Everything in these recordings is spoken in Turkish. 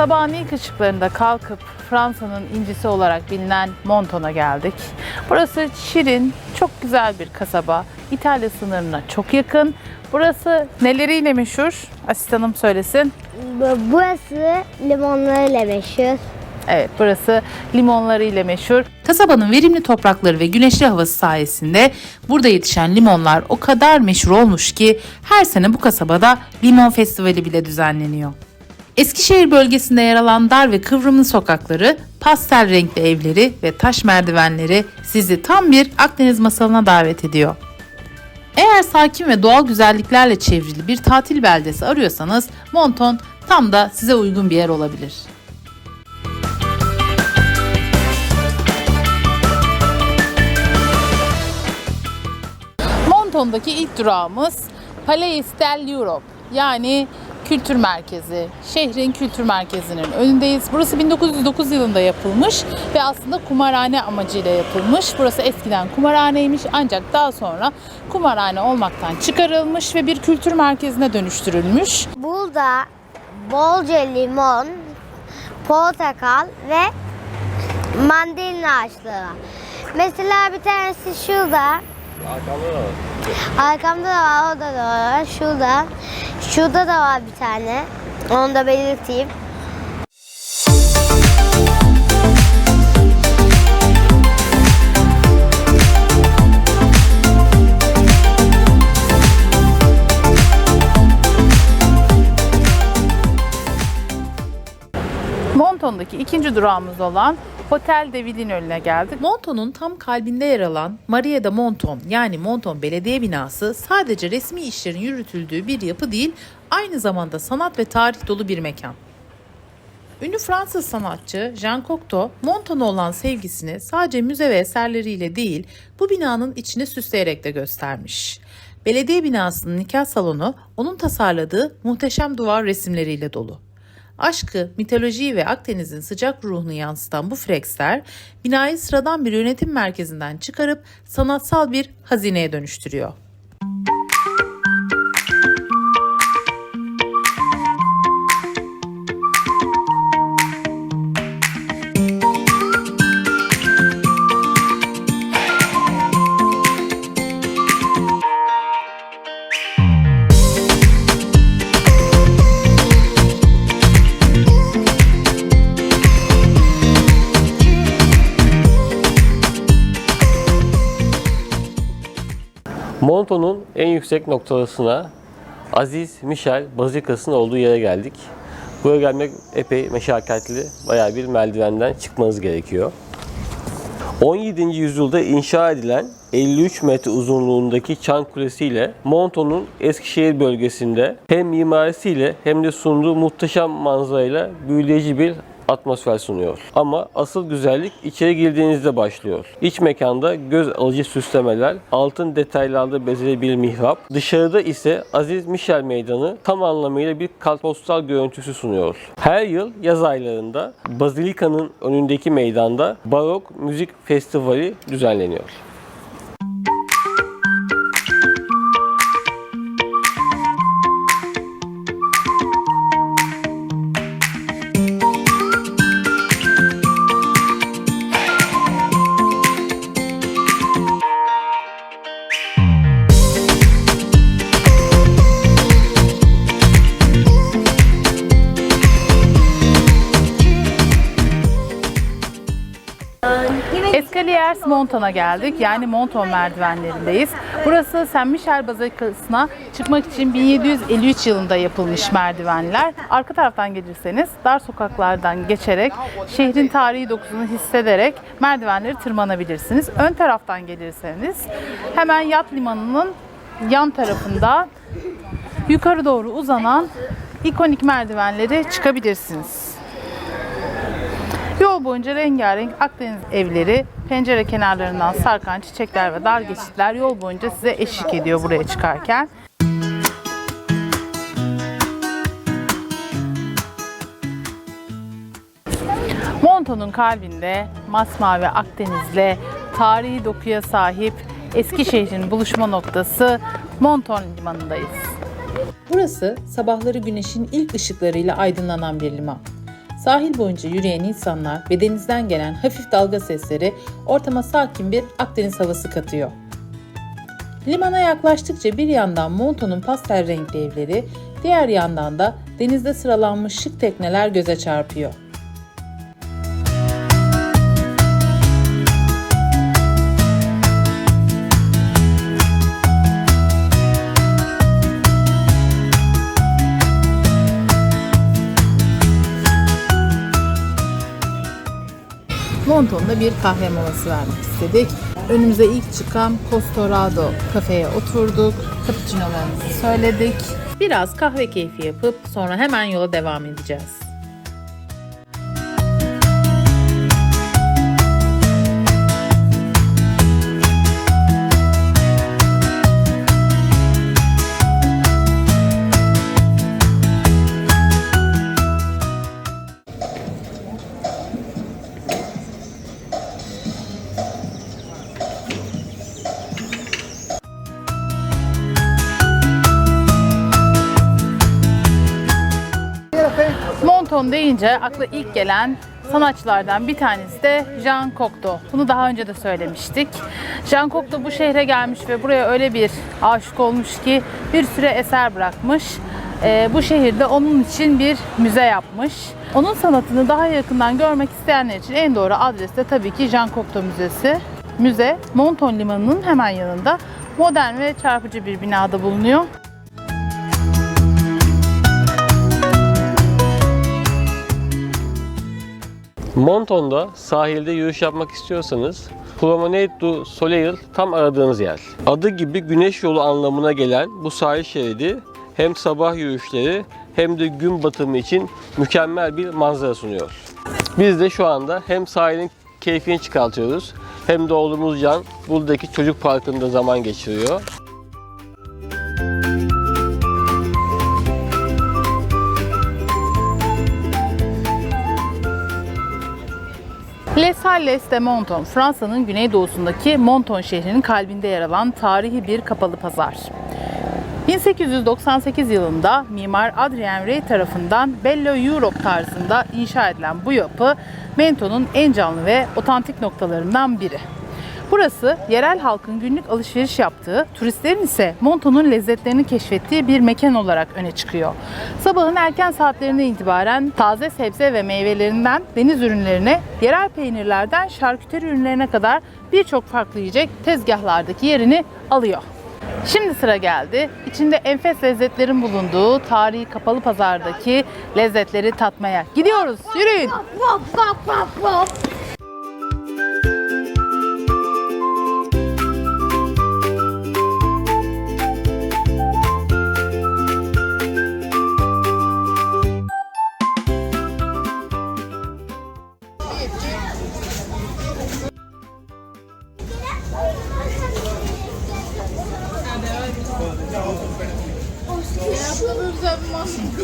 Sabahın ilk ışıklarında kalkıp Fransa'nın incisi olarak bilinen Monton'a geldik. Burası şirin, çok güzel bir kasaba. İtalya sınırına çok yakın. Burası neleriyle meşhur? Asistanım söylesin. Bu- Burası limonlarıyla meşhur. Evet, burası limonlarıyla meşhur. Kasabanın verimli toprakları ve güneşli havası sayesinde burada yetişen limonlar o kadar meşhur olmuş ki her sene bu kasabada limon festivali bile düzenleniyor. Eskişehir bölgesinde yer alan dar ve kıvrımlı sokakları, pastel renkli evleri ve taş merdivenleri sizi tam bir Akdeniz masalına davet ediyor. Eğer sakin ve doğal güzelliklerle çevrili bir tatil beldesi arıyorsanız Monton tam da size uygun bir yer olabilir. Monton'daki ilk durağımız Palais d'Europe yani kültür merkezi. Şehrin kültür merkezinin önündeyiz. Burası 1909 yılında yapılmış ve aslında kumarhane amacıyla yapılmış. Burası eskiden kumarhaneymiş ancak daha sonra kumarhane olmaktan çıkarılmış ve bir kültür merkezine dönüştürülmüş. Burada bolca limon, portakal ve mandalina ağaçları var. Mesela bir tanesi şurada. Arkamda da var, orada da var. Şurada. Şurada da var bir tane. Onu da belirteyim. Monton'daki ikinci durağımız olan Hotel de Ville'in önüne geldik. Monton'un tam kalbinde yer alan Maria de Monton yani Monton Belediye Binası sadece resmi işlerin yürütüldüğü bir yapı değil, aynı zamanda sanat ve tarih dolu bir mekan. Ünlü Fransız sanatçı Jean Cocteau, Monton'a olan sevgisini sadece müze ve eserleriyle değil, bu binanın içini süsleyerek de göstermiş. Belediye binasının nikah salonu onun tasarladığı muhteşem duvar resimleriyle dolu. Aşkı, mitolojiyi ve Akdeniz'in sıcak ruhunu yansıtan bu freksler binayı sıradan bir yönetim merkezinden çıkarıp sanatsal bir hazineye dönüştürüyor. Monton'un en yüksek noktasına Aziz Michel Bazilikası'nın olduğu yere geldik. Buraya gelmek epey meşakkatli. Bayağı bir merdivenden çıkmanız gerekiyor. 17. yüzyılda inşa edilen 53 metre uzunluğundaki çan kulesi ile Monton'un Eskişehir bölgesinde hem mimarisiyle hem de sunduğu muhteşem manzarayla büyüleyici bir atmosfer sunuyor. Ama asıl güzellik içeri girdiğinizde başlıyor. İç mekanda göz alıcı süslemeler, altın detaylarla bezeli bir mihrap, dışarıda ise Aziz Michel Meydanı tam anlamıyla bir kartpostal görüntüsü sunuyor. Her yıl yaz aylarında Bazilika'nın önündeki meydanda Barok Müzik Festivali düzenleniyor. Escaliers Monton'a geldik. Yani Monton merdivenlerindeyiz. Burası Saint Michel Bazilikası'na çıkmak için 1753 yılında yapılmış merdivenler. Arka taraftan gelirseniz dar sokaklardan geçerek şehrin tarihi dokusunu hissederek merdivenleri tırmanabilirsiniz. Ön taraftan gelirseniz hemen yat limanının yan tarafında yukarı doğru uzanan ikonik merdivenleri çıkabilirsiniz. Yol boyunca rengarenk Akdeniz evleri, pencere kenarlarından sarkan çiçekler ve dar geçitler yol boyunca size eşlik ediyor buraya çıkarken. Monton'un kalbinde masmavi Akdeniz'le tarihi dokuya sahip Eskişehir'in buluşma noktası Monton Limanı'ndayız. Burası sabahları güneşin ilk ışıklarıyla aydınlanan bir liman. Sahil boyunca yürüyen insanlar ve denizden gelen hafif dalga sesleri ortama sakin bir Akdeniz havası katıyor. Limana yaklaştıkça bir yandan Monto'nun pastel renkli evleri, diğer yandan da denizde sıralanmış şık tekneler göze çarpıyor. Monton'da bir kahve molası vermek istedik. Önümüze ilk çıkan Costorado kafeye oturduk. Cappuccino'larımızı söyledik. Biraz kahve keyfi yapıp sonra hemen yola devam edeceğiz. Monton deyince akla ilk gelen sanatçılardan bir tanesi de Jean Cocteau. Bunu daha önce de söylemiştik. Jean Cocteau bu şehre gelmiş ve buraya öyle bir aşık olmuş ki bir süre eser bırakmış. Ee, bu şehirde onun için bir müze yapmış. Onun sanatını daha yakından görmek isteyenler için en doğru adres de tabii ki Jean Cocteau Müzesi. Müze Monton Limanı'nın hemen yanında modern ve çarpıcı bir binada bulunuyor. Monton'da sahilde yürüyüş yapmak istiyorsanız Promenade du Soleil tam aradığınız yer. Adı gibi güneş yolu anlamına gelen bu sahil şeridi hem sabah yürüyüşleri hem de gün batımı için mükemmel bir manzara sunuyor. Biz de şu anda hem sahilin keyfini çıkartıyoruz hem de oğlumuz Can buradaki çocuk parkında zaman geçiriyor. Les Halles de Monton, Fransa'nın güneydoğusundaki Monton şehrinin kalbinde yer alan tarihi bir kapalı pazar. 1898 yılında mimar Adrien Rey tarafından Bello Europe tarzında inşa edilen bu yapı Menton'un en canlı ve otantik noktalarından biri. Burası yerel halkın günlük alışveriş yaptığı, turistlerin ise Monton'un lezzetlerini keşfettiği bir mekan olarak öne çıkıyor. Sabahın erken saatlerine itibaren taze sebze ve meyvelerinden deniz ürünlerine, yerel peynirlerden şarküteri ürünlerine kadar birçok farklı yiyecek tezgahlardaki yerini alıyor. Şimdi sıra geldi. İçinde enfes lezzetlerin bulunduğu tarihi kapalı pazardaki lezzetleri tatmaya. Gidiyoruz. Yürüyün. güzel bir mantık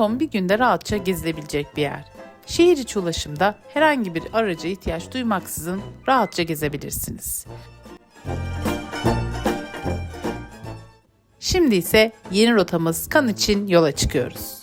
Monton bir günde rahatça gezilebilecek bir yer. Şehir içi ulaşımda herhangi bir araca ihtiyaç duymaksızın rahatça gezebilirsiniz. Şimdi ise yeni rotamız Kan için yola çıkıyoruz.